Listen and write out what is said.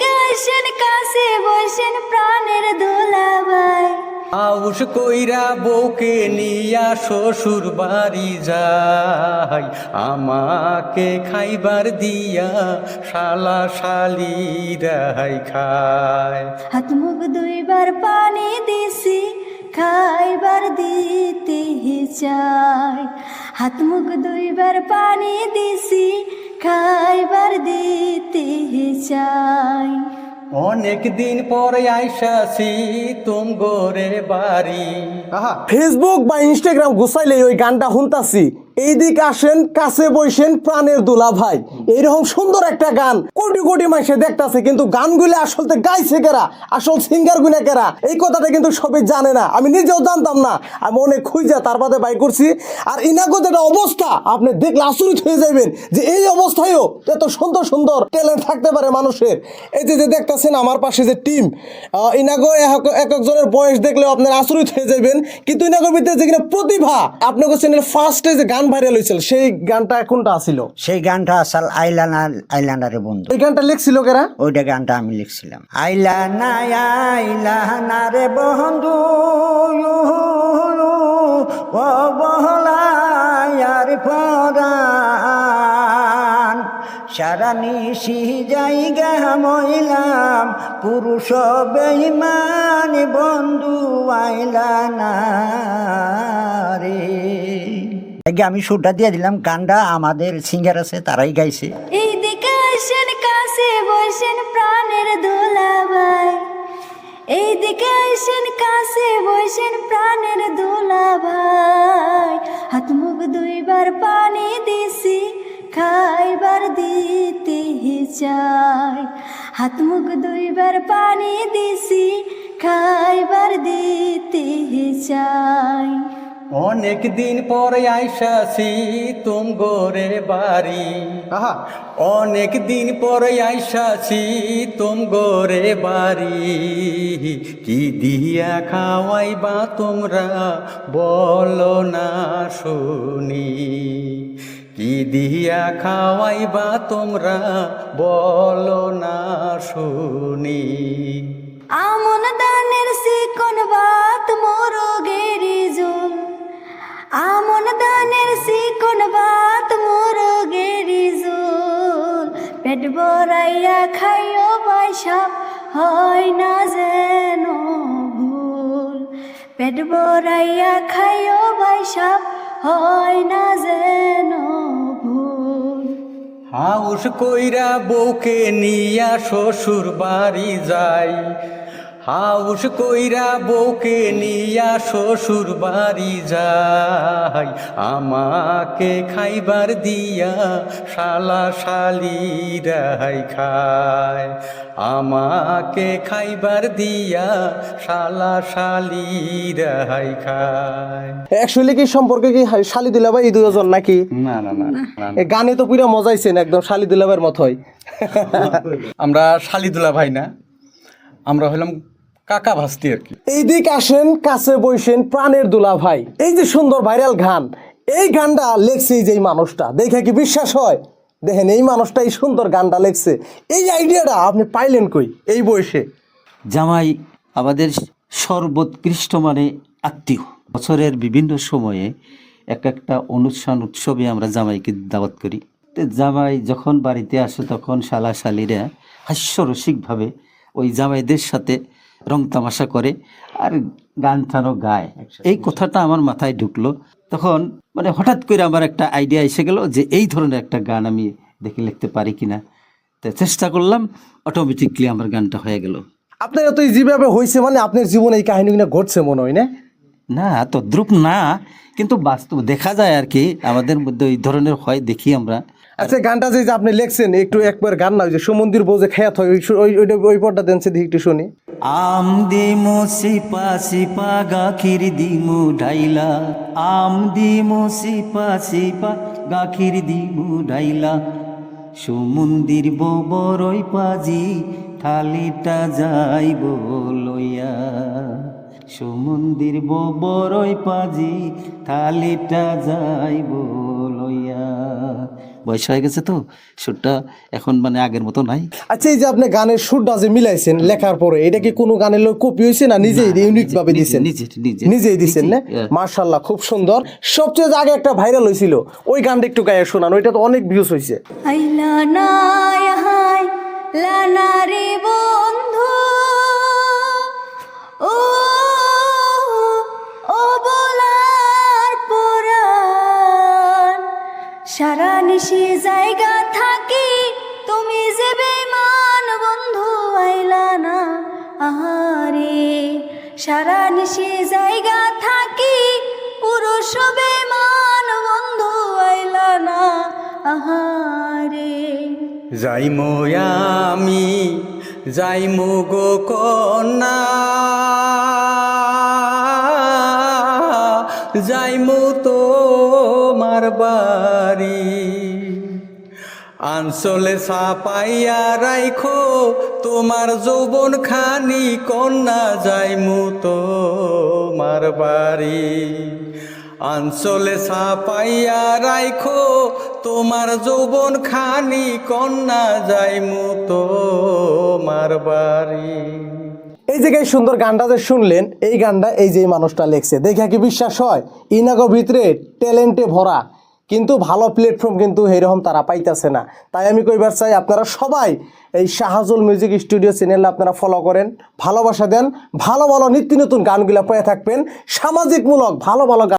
আসেন কাছে বসেন প্রাণের দোলাবাই। আউস কইরা বউকে নিয়া শ্বশুর বাড়ি যাই আমাকে খাইবার দিয়া শালা শালি রাই খায়। হাত মুখ দুইবার পানি দিছি খাইবার দিতে চাই। হাত মুখ দুইবার পানি দিছি খাইবার দিতে চাই। অনেক দিন পরে আইসাছি তুম গোরে বাড়ি। ফেসবুক বা ইনস্টাগ্রাম গুছাইলে ওই গানটা শুনতাছি। এইদিক আসেন, কাছে বইসেন প্রাণের দোলা ভাই। এইরকম সুন্দর একটা গান কোটি কোটি মাসে দেখতাছে, কিন্তু গানগুলো আসলতে গাইছে কেরা? আসল সিঙ্গার গুনা কেরা? এই কথাটা কিন্তু সবাই জানে না। আমি নিজেও জানতাম না। আমি অনেক খুঁজা তার বাদে বাই করছি। আর ইনাগো যেটা অবস্থা, আপনি দেখলে আচরিত হয়ে যাবেন যে এই অবস্থায়ও এত সুন্দর সুন্দর ট্যালেন্ট থাকতে পারে মানুষের। এই যে যে দেখতাছেন আমার পাশে যে টিম ইনাগো এক- এক একজনের বয়স দেখলেও আপনার আচরিত হয়ে যাবেন কিন্তু ইনাগোর ভিতরে যে কিনা প্রতিভা আপনাকে চ্যানেল ফার্স্টে যে গান ভাইরাল হয়েছিল সেই গানটা কোনটা আছিল? সেই গানটা আসল আইলানা আইলান্ডারে বন্ধু। এই গানটা লিখছিল কেরা ওইটা গানটা আমি লিখছিলাম। আইলানা আইলানা রে বন্ধু ও বহলায়ার পরান সারা নিশি জায়গা মইলাম পুরুষ বেইমান বন্ধু আইলানা রে আগে আমি সুরটা দিয়ে দিলাম, গানটা আমাদের সিঙ্গার আছে, তারাই গাইছে। এইদিকে আসেন, কাছে বসেন প্রাণের দোলাবাই এইদিকে আসেন, কাছে বসেন প্রাণের দোলাভাই হাত মুখ দুইবার পানি দিছি, খাইবার দিতে চাই। হাত মুখ দুইবার পানি দিছি, খাইবার দিতে চাই। অনেক দিন পরে আইসাছি তুম গোরে বাড়ি। আহা। অনেক দিন পরে আইসাছি তুম গোরে বাড়ি। কি দিয়া খাওয়াইবা তোমরা বলো না শুনি। কি দিয়া খাওয়াইবা তোমরা বলো না শুনি। পেট বড়াইয়া খাইও পয়সা, হয় না যেন ভুল। পেট বড়াইয়া খাইও পয়সা, হয় না যেন ভুল। হাউস কইরা বউকে নিয়া শ্বশুর বাড়ি যাই হাউস কইরা বউকে নিয়া শ্বশুর বাড়ি যাই আমাকে খাইবার দিয়া শালা শালিরাই খায়। আমাকে খাইবার দিয়া শালা শালিরাই খায়। অ্যাকচুয়ালি কি সম্পর্কে কি শালি দিলাভাই এই দুজন নাকি? না না না গানে তো পুরা মজাইছেন একদম শালি দিলাভাইয়ের মতোই। আমরা শালিদুলা ভাই না। আমরা হলাম কাকা ভাস্তি আর কি। এই দিক আসেন কাছে বইসেন প্রাণের দুলা ভাই। এই যে সুন্দর ভাইরাল গান এই গানটা লেখছে এই যে এই মানুষটা দেখে কি বিশ্বাস হয়? দেখেন এই মানুষটা এই সুন্দর গানটা লেখছে। এই আইডিয়াটা আপনি পাইলেন কই এই বয়সে? জামাই আমাদের সর্বোৎকৃষ্ট মানে আত্মীয়। বছরের বিভিন্ন সময়ে এক একটা অনুষ্ঠান উৎসবে আমরা জামাইকে দাওয়াত করি। তো জামাই যখন বাড়িতে আসে তখন শালা শালিরা হাস্যরসিকভাবে ওই জামাইদের সাথে রং তামাশা করে আর গান টানও গায় এই কথাটা আমার মাথায় ঢুকলো। তখন মানে হঠাৎ করে আমার একটা আইডিয়া এসে গেল যে এই ধরনের একটা গান আমি দেখে লিখতে পারি কিনা। তো চেষ্টা করলাম অটোমেটিকলি আমার গানটা হয়ে গেল। আপনার তো যেভাবে হয়েছে মানে আপনার জীবনে এই কাহিনীগুলো ঘটছে মনে হয় না? না তদ্রুপ না কিন্তু বাস্তব দেখা যায় আর কি আমাদের মধ্যে ওই ধরনের হয় দেখি আমরা। আচ্ছা গানটা যে আপনি লেখছেন একটু একবার গান না ওই যে সমন্দির যে খেয়াত হয় ওই সু- ওই ওই পর্দা দেন সেদিকে একটু শুনি। আম দিমু সিপা সিপা, গাখির দিমু ঢাইলা আম দিমু সিপা সিপা, গাখির দিমু ঢাইলা সমুন্দির বরই পাজি থালিটা যাইব লইয়া। সমুন্দির বরই পাজি থালিটা যাইব বয়স হয়ে গেছে তো সুরটা এখন মানে আগের মতো নাই। আচ্ছা এই যে আপনি গানের সুরটা যে মিলাইছেন লেখার পরে এটা কি কোনো গানের লোক কপি হয়েছে না নিজেই ইউনিক ভাবে নিজে নিজেই দিছেন না? হ্যাঁ। মার্শাল্লাহ খুব সুন্দর। সবচেয়ে যে আগে একটা ভাইরাল হয়েছিল ওই গানটা একটু গায়ে শোনান ওইটা তো অনেক ভিউজ হয়েছে আইলা না ইহাই লানা রে বন্ধু। সারা নিশি জায়গা থাকি, তুমি যে বেমান বন্ধু আইলা না, আহারে। সারা নিশি জায়গা থাকি, পুরুষ বেমান বন্ধু আইলা না, আহারে। যাইমো আমি, যাইমো গো কন্যা। যাইমো তো বাড়ি আঞ্চলে সাপাইয়া রাইখো, তোমার যৌবন খানি কন্যা যাইমু তো মার বাড়ি। আঞ্চলে সাপাইয়া রাইখো, তোমার যৌবন খানি কন্যা যাইমু তো মার বাড়ি। এই জায়গায় সুন্দর গানটা যে শুনলেন, এই গানটা এই যে মানুষটা লেখছে, দেখে কি বিশ্বাস হয়? ইনাগো ভিতরে ট্যালেন্টে ভরা। কিন্তু ভালো প্ল্যাটফর্ম কিন্তু এরকম তারা পাইতেছে না। তাই আমি কইবার চাই, আপনারা সবাই এই শাহাজুল মিউজিক স্টুডিও চ্যানেলে আপনারা ফলো করেন, ভালোবাসা দেন, ভালো ভালো নিত্য নতুন গানগুলো পেয়ে থাকবেন, সামাজিকমূলক, ভালো ভালো গান